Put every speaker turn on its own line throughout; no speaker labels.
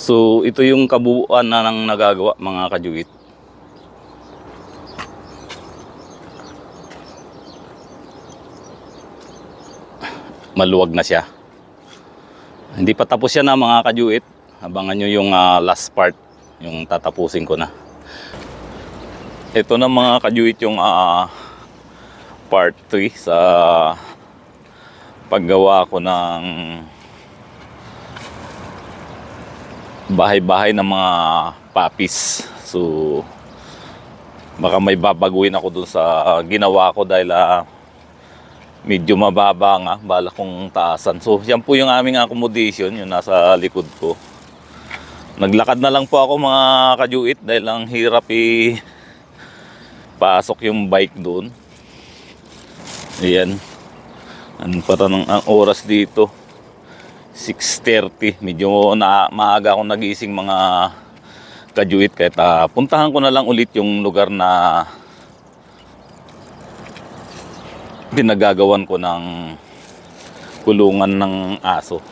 So, ito yung kabuuan na nang nagagawa mga kajuit. Maluwag na siya. Hindi pa tapos yan na mga kajuit. Abangan nyo yung ah, last part, yung tatapusin ko na. Ito na mga kajuit yung ah, part 3 sa paggawa ko ng bahay-bahay ng mga papis. So, baka may babaguhin ako dun sa ginawa ko dahil ah, medyo mababa nga, bala kong taasan. So, yan po yung aming accommodation, yung nasa likod ko. Naglakad na lang po ako mga kajuit dahil ang hirap i pasok yung bike doon. Ayan. Ano pa ng ang oras dito? 6.30. Medyo na, maaga akong nagising mga kajuit. Kahit ah, puntahan ko na lang ulit yung lugar na pinagagawan ko ng kulungan ng aso.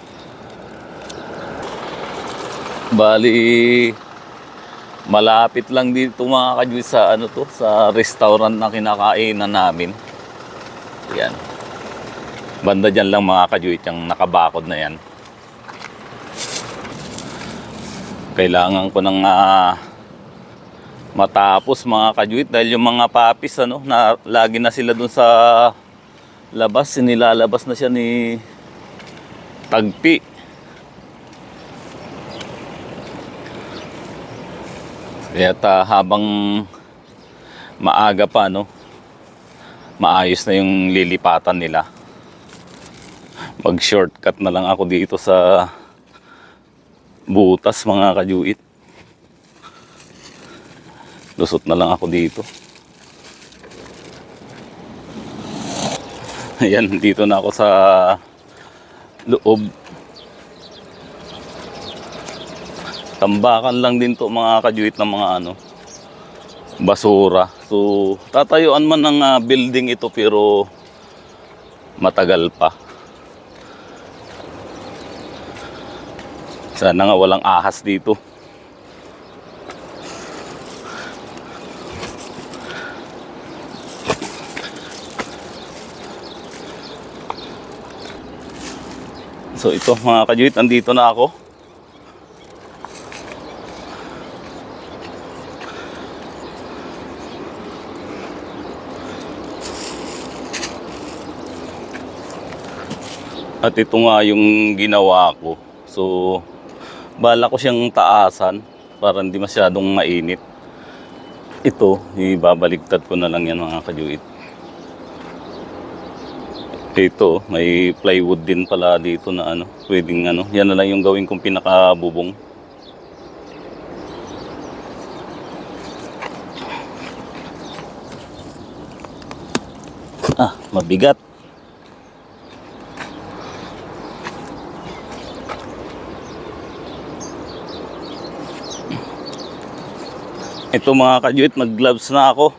Bali, malapit lang dito mga kajuit sa ano to, sa restaurant na kinakainan namin. Yan. Banda dyan lang mga kajuit yung nakabakod na yan. Kailangan ko nang ah, matapos mga kajuit dahil yung mga papis ano, na lagi na sila dun sa labas, sinilalabas na siya ni Tagpi. Kaya ta, habang maaga pa no, maayos na yung lilipatan nila. Mag-shortcut na lang ako dito sa butas mga kajuit. Lusot na lang ako dito. Ayan, dito na ako sa loob. Tambakan lang din to mga kajuit ng mga ano, basura. So, tatayuan man ng ah, building ito pero matagal pa. Sana nga walang ahas dito. So ito mga kajuit, andito na ako. At ito nga yung ginawa ko. So, bala ko siyang taasan para hindi masyadong mainit. Ito, ibabaligtad ko na lang yan mga kajuit. Ito, may plywood din pala dito na ano, pwedeng ano, yan na lang yung gawin kong pinakabubong. Ah, mabigat. Ito mga kajuit, mag-gloves na ako.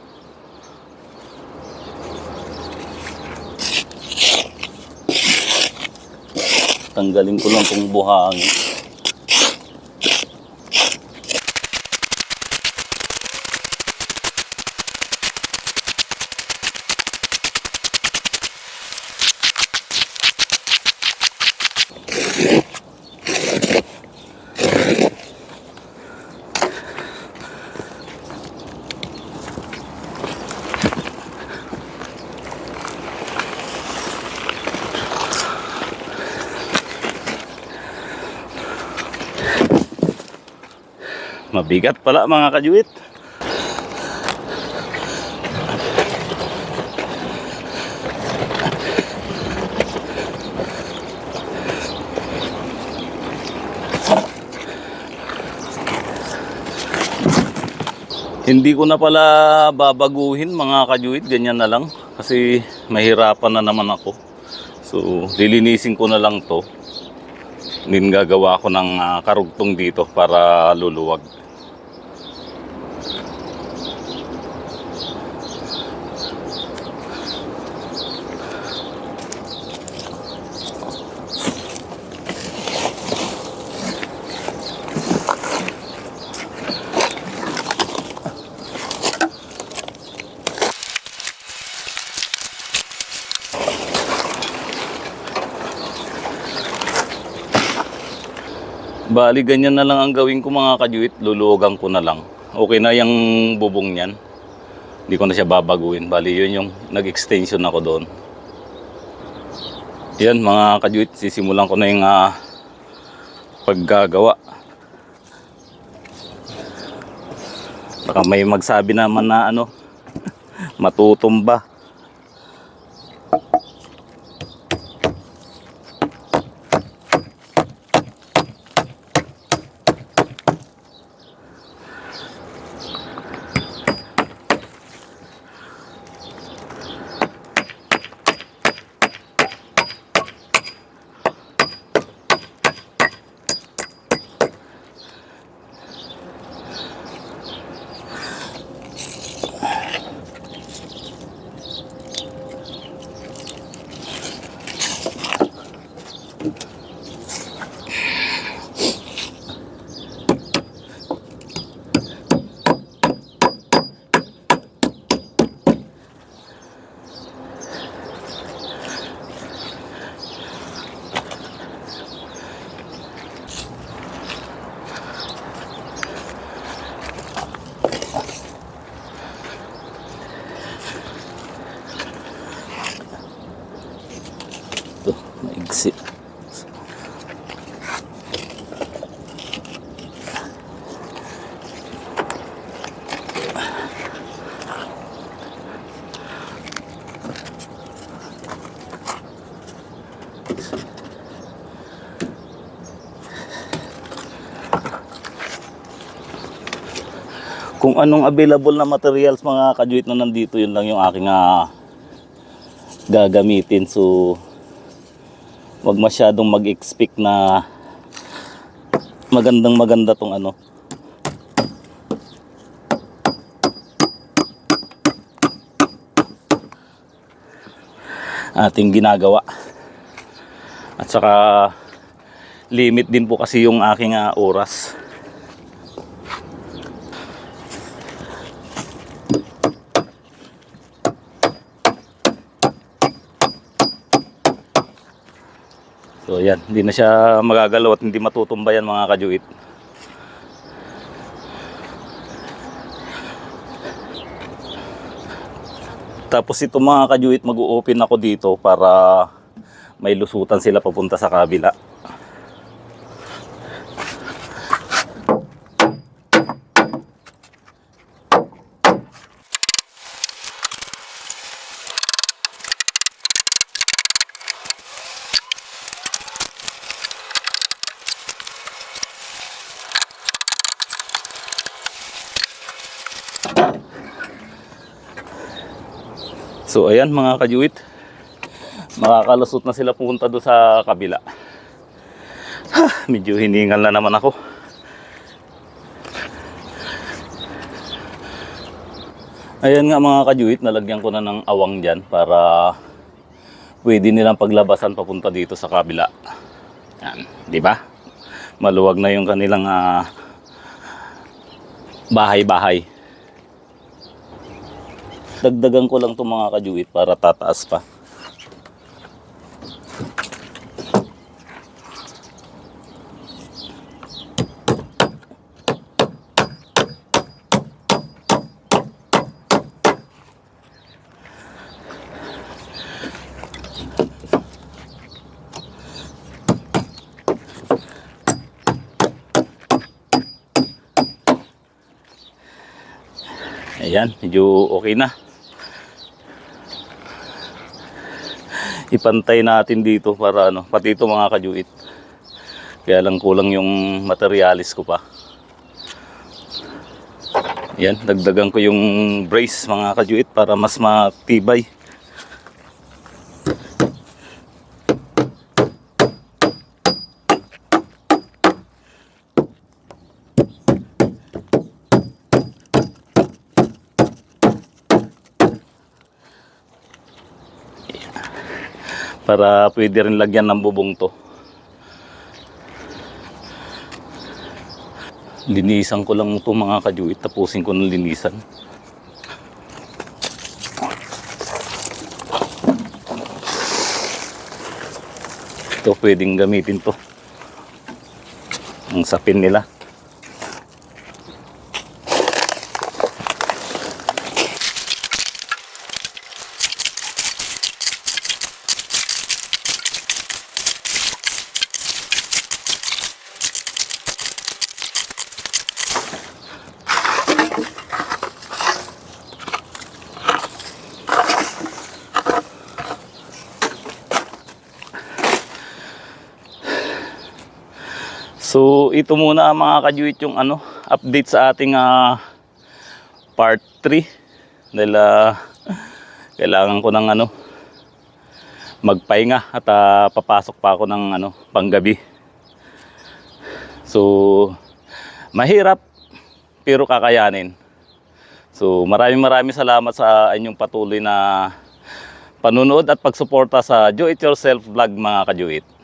Tanggalin ko lang tong buhangin. Mabigat pala mga kajuit. Hindi ko na pala babaguhin mga kajuit, ganyan na lang. Kasi mahirapan na naman ako. So, lilinisin ko na lang to. Din gagawa ko ng ah, karugtong dito para luluwag. Bali, ganyan na lang ang gawin ko mga kajuit. Luluwagan ko na lang. Okay na yung bubong niyan. Hindi ko na siya babaguhin. Bali, yun yung nag-extension ako doon. Yan mga kajuit, sisimulan ko na yung ah, paggagawa. Baka may magsabi naman na ano, matutumba. Ito, maigsi. Kung anong available na materials mga kajuit na nandito, yun lang yung aking ah, gagamitin. So, wag masyadong mag-expect na magandang maganda tong ano. ating ginagawa. At saka limit din po kasi yung aking ah, oras. So yan, hindi na siya magagalaw at hindi matutumba yan mga kajuit. Tapos ito mga kajuit, mag-open ako dito para may lusutan sila papunta sa kabila. So ayan mga kajuit, makakalusot na sila pupunta doon sa kabila. Ha, medyo hiningal na naman ako. Ayan nga mga kajuit, nalagyan ko na ng awang dyan para pwede nilang paglabasan papunta dito sa kabila. Yan, di ba? Maluwag na yung kanilang ah, bahay-bahay. Dagdagan ko lang itong mga kajuit para tataas pa. Ayan, medyo okay na. Ipantay natin dito para ano, pati ito mga kajuit. Kaya lang kulang yung materialis ko pa. Yan, dagdagan ko yung brace mga kajuit para mas matibay. Para pwede rin lagyan ng bubong to. Linisan ko lang ito mga kajuit, tapusin ko ng linisan. Ito pwedeng gamitin to. ang sapin nila. So ito muna mga kajuit yung ano, update sa ating ah, part 3 dahil ah, kailangan ko ng ano magpahinga at ah, papasok pa ako ng ano panggabi. So mahirap pero kakayanin. So maraming maraming salamat sa inyong patuloy na panunood at pagsuporta sa Do It Yourself vlog mga kajuit.